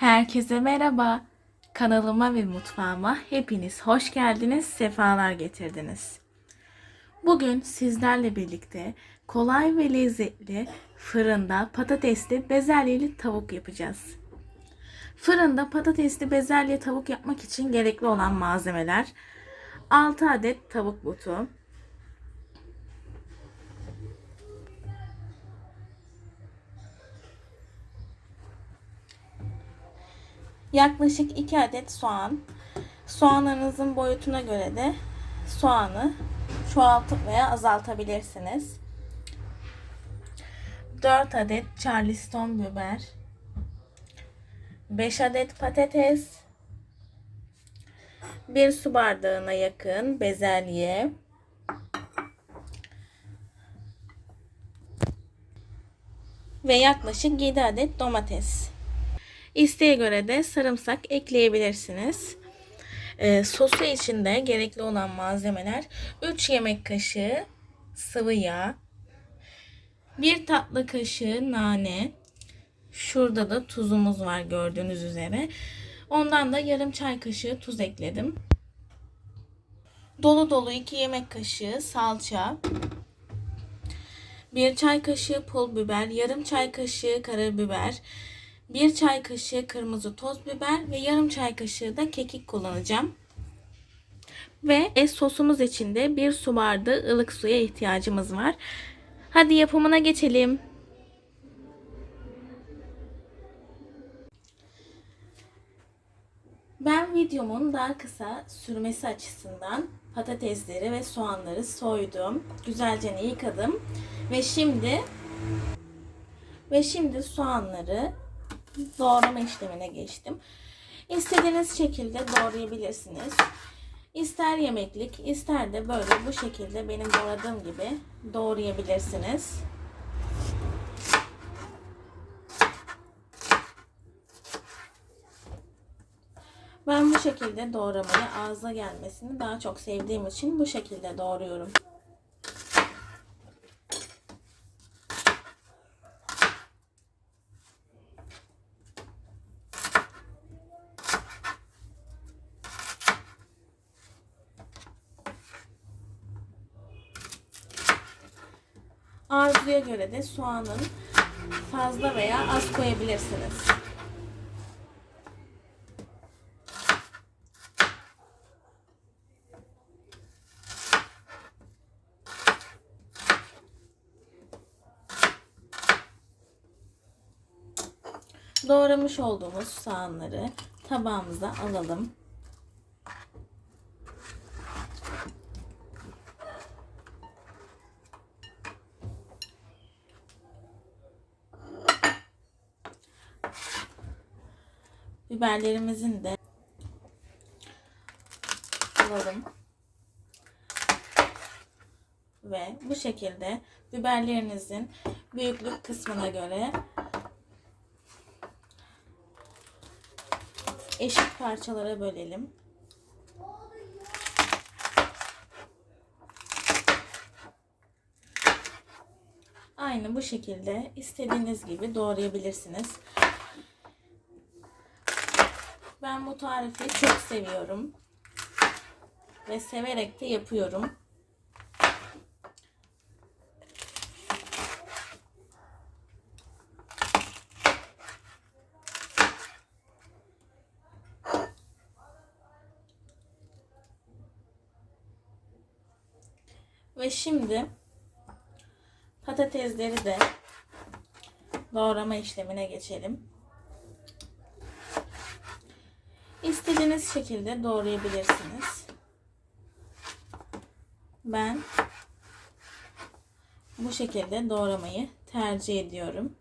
Herkese merhaba. Kanalıma ve mutfağıma hepiniz hoş geldiniz, sefalar getirdiniz. Bugün sizlerle birlikte kolay ve lezzetli fırında patatesli bezelyeli tavuk yapacağız. Fırında patatesli bezelye tavuk yapmak için gerekli olan malzemeler 6 adet tavuk butu, Yaklaşık 2 adet soğan. Soğanlarınızın boyutuna göre de soğanı çoğaltıp veya azaltabilirsiniz. 4 adet charleston biber. 5 adet patates. 1 su bardağına yakın bezelye. Ve yaklaşık 7 adet domates. İsteğe göre de sarımsak ekleyebilirsiniz. Ee, sosu için de gerekli olan malzemeler 3 yemek kaşığı sıvı yağ, 1 tatlı kaşığı nane, şurada da tuzumuz var gördüğünüz üzere. Ondan da yarım çay kaşığı tuz ekledim. Dolu dolu 2 yemek kaşığı salça, 1 çay kaşığı pul biber, yarım çay kaşığı karabiber, 1 çay kaşığı kırmızı toz biber ve yarım çay kaşığı da kekik kullanacağım. Ve e, sosumuz için de 1 su bardağı ılık suya ihtiyacımız var. Hadi yapımına geçelim. Ben videomun daha kısa sürmesi açısından patatesleri ve soğanları soydum. Güzelce yıkadım. Ve şimdi ve şimdi soğanları doğrama işlemine geçtim. İstediğiniz şekilde doğrayabilirsiniz. İster yemeklik, ister de böyle bu şekilde benim doğradığım gibi doğrayabilirsiniz. Ben bu şekilde doğramayı ağza gelmesini daha çok sevdiğim için bu şekilde doğruyorum. Arzuya göre de soğanın fazla veya az koyabilirsiniz. Doğramış olduğumuz soğanları tabağımıza alalım. Biberlerimizin de alalım. Ve bu şekilde biberlerinizin büyüklük kısmına göre eşit parçalara bölelim. Aynı bu şekilde istediğiniz gibi doğrayabilirsiniz. Ben bu tarifi çok seviyorum. Ve severek de yapıyorum. Ve şimdi patatesleri de doğrama işlemine geçelim. İstediğiniz şekilde doğrayabilirsiniz. Ben bu şekilde doğramayı tercih ediyorum.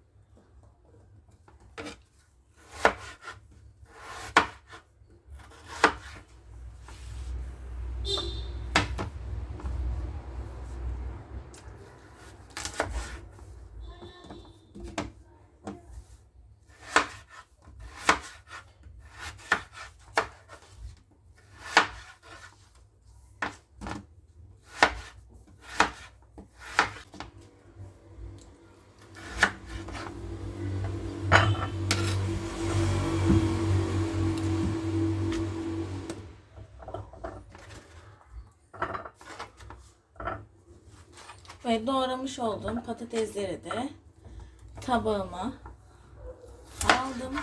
Doğramış olduğum patatesleri de tabağıma aldım.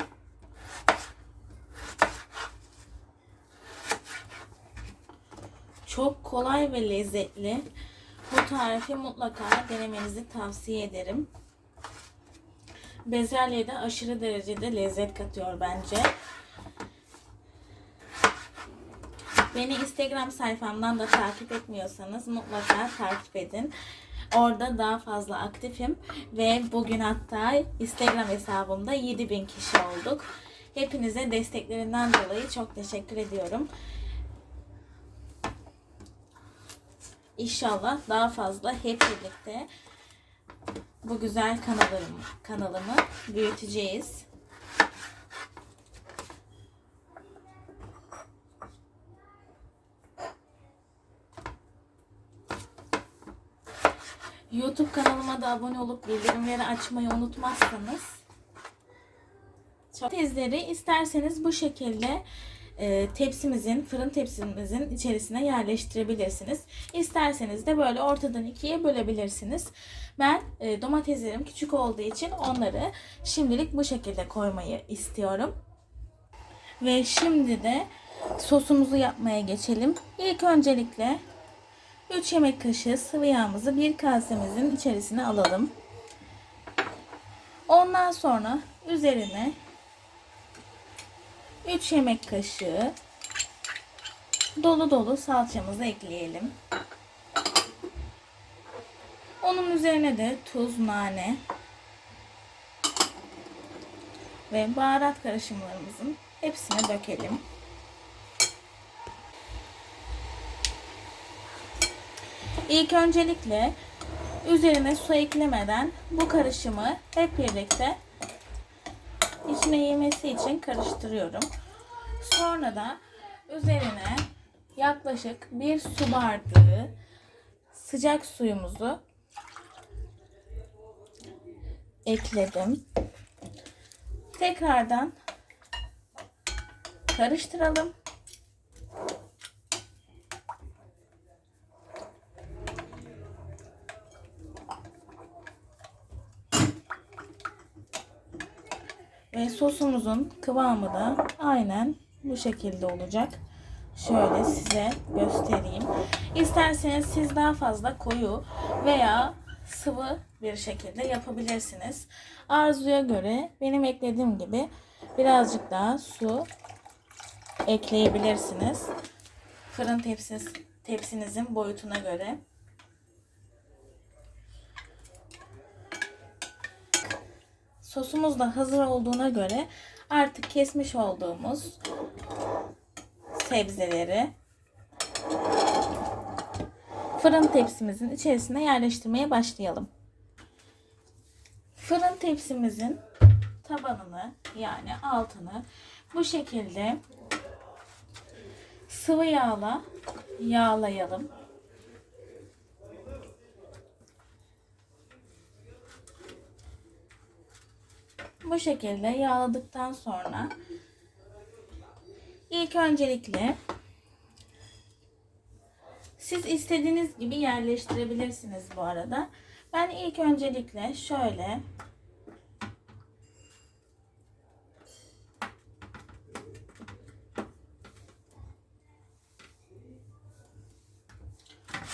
Çok kolay ve lezzetli. Bu tarifi mutlaka denemenizi tavsiye ederim. Bezelye de aşırı derecede lezzet katıyor bence. Beni Instagram sayfamdan da takip etmiyorsanız mutlaka takip edin. Orada daha fazla aktifim ve bugün hatta Instagram hesabımda 7000 kişi olduk. Hepinize desteklerinden dolayı çok teşekkür ediyorum. İnşallah daha fazla hep birlikte bu güzel kanalım, kanalımı büyüteceğiz. YouTube kanalıma da abone olup bildirimleri açmayı unutmazsanız tezleri isterseniz bu şekilde e, tepsimizin, fırın tepsimizin içerisine yerleştirebilirsiniz. İsterseniz de böyle ortadan ikiye bölebilirsiniz. Ben e, domateslerim küçük olduğu için onları şimdilik bu şekilde koymayı istiyorum. Ve şimdi de sosumuzu yapmaya geçelim. İlk öncelikle 3 yemek kaşığı sıvı yağımızı bir kasemizin içerisine alalım. Ondan sonra üzerine 3 yemek kaşığı dolu dolu salçamızı ekleyelim. Onun üzerine de tuz, nane ve baharat karışımlarımızın hepsini dökelim. İlk öncelikle üzerine su eklemeden bu karışımı hep birlikte içine yemesi için karıştırıyorum. Sonra da üzerine yaklaşık bir su bardağı sıcak suyumuzu ekledim. Tekrardan karıştıralım. Ve sosumuzun kıvamı da aynen bu şekilde olacak. Şöyle size göstereyim. İsterseniz siz daha fazla koyu veya sıvı bir şekilde yapabilirsiniz. Arzuya göre benim eklediğim gibi birazcık daha su ekleyebilirsiniz. Fırın tepsiniz, tepsinizin boyutuna göre. Sosumuz da hazır olduğuna göre artık kesmiş olduğumuz sebzeleri fırın tepsimizin içerisine yerleştirmeye başlayalım. Fırın tepsimizin tabanını yani altını bu şekilde sıvı yağla yağlayalım. Bu şekilde yağladıktan sonra ilk öncelikle siz istediğiniz gibi yerleştirebilirsiniz bu arada. Ben ilk öncelikle şöyle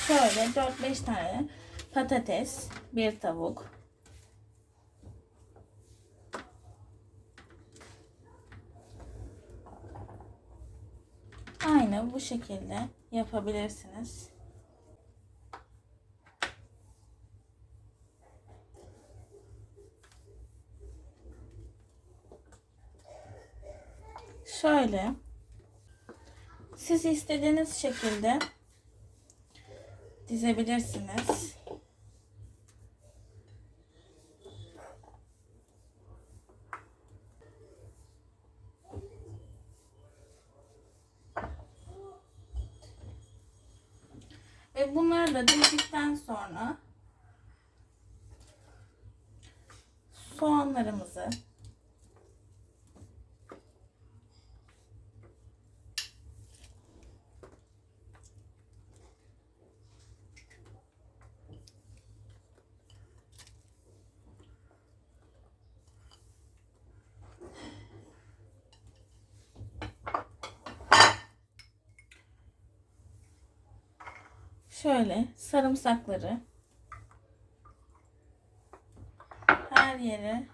şöyle 4-5 tane patates, bir tavuk, Aynı bu şekilde yapabilirsiniz. Şöyle siz istediğiniz şekilde dizebilirsiniz. Ve bunları da dizdikten sonra soğanlarımızı şöyle sarımsakları her yere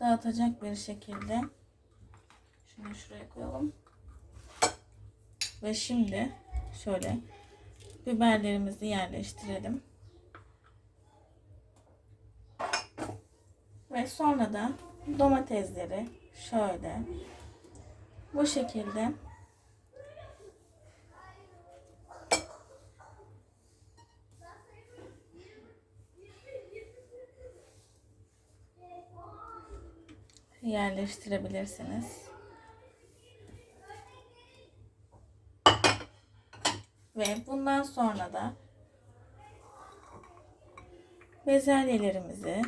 dağıtacak bir şekilde şunu şuraya koyalım. Ve şimdi şöyle biberlerimizi yerleştirelim. Ve sonra da domatesleri şöyle bu şekilde yerleştirebilirsiniz. Ve bundan sonra da bezelyelerimizi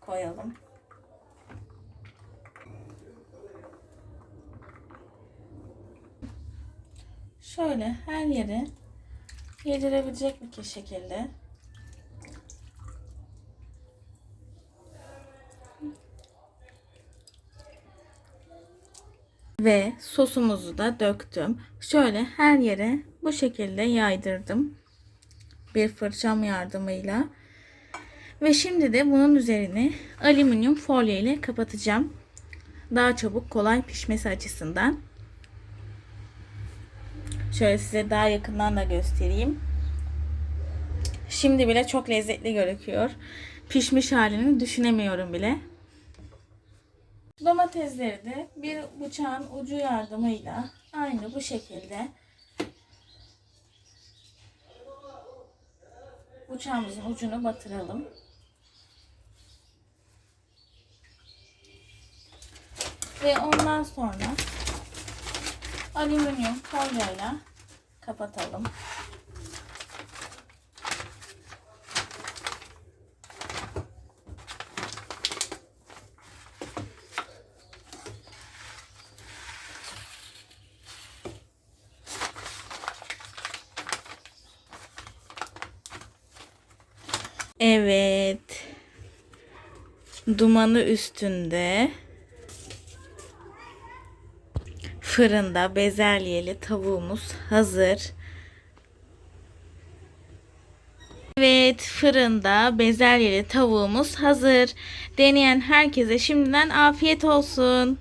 koyalım. Şöyle her yere yedirebilecek bir şekilde ve sosumuzu da döktüm. Şöyle her yere bu şekilde yaydırdım. Bir fırçam yardımıyla. Ve şimdi de bunun üzerini alüminyum folyo ile kapatacağım. Daha çabuk kolay pişmesi açısından. Şöyle size daha yakından da göstereyim. Şimdi bile çok lezzetli gözüküyor. Pişmiş halini düşünemiyorum bile. Domatesleri de bir bıçağın ucu yardımıyla aynı bu şekilde bıçağımızın ucunu batıralım. Ve ondan sonra alüminyum folyoyla kapatalım. Evet. Dumanı üstünde. Fırında bezelyeli tavuğumuz hazır. Evet, fırında bezelyeli tavuğumuz hazır. Deneyen herkese şimdiden afiyet olsun.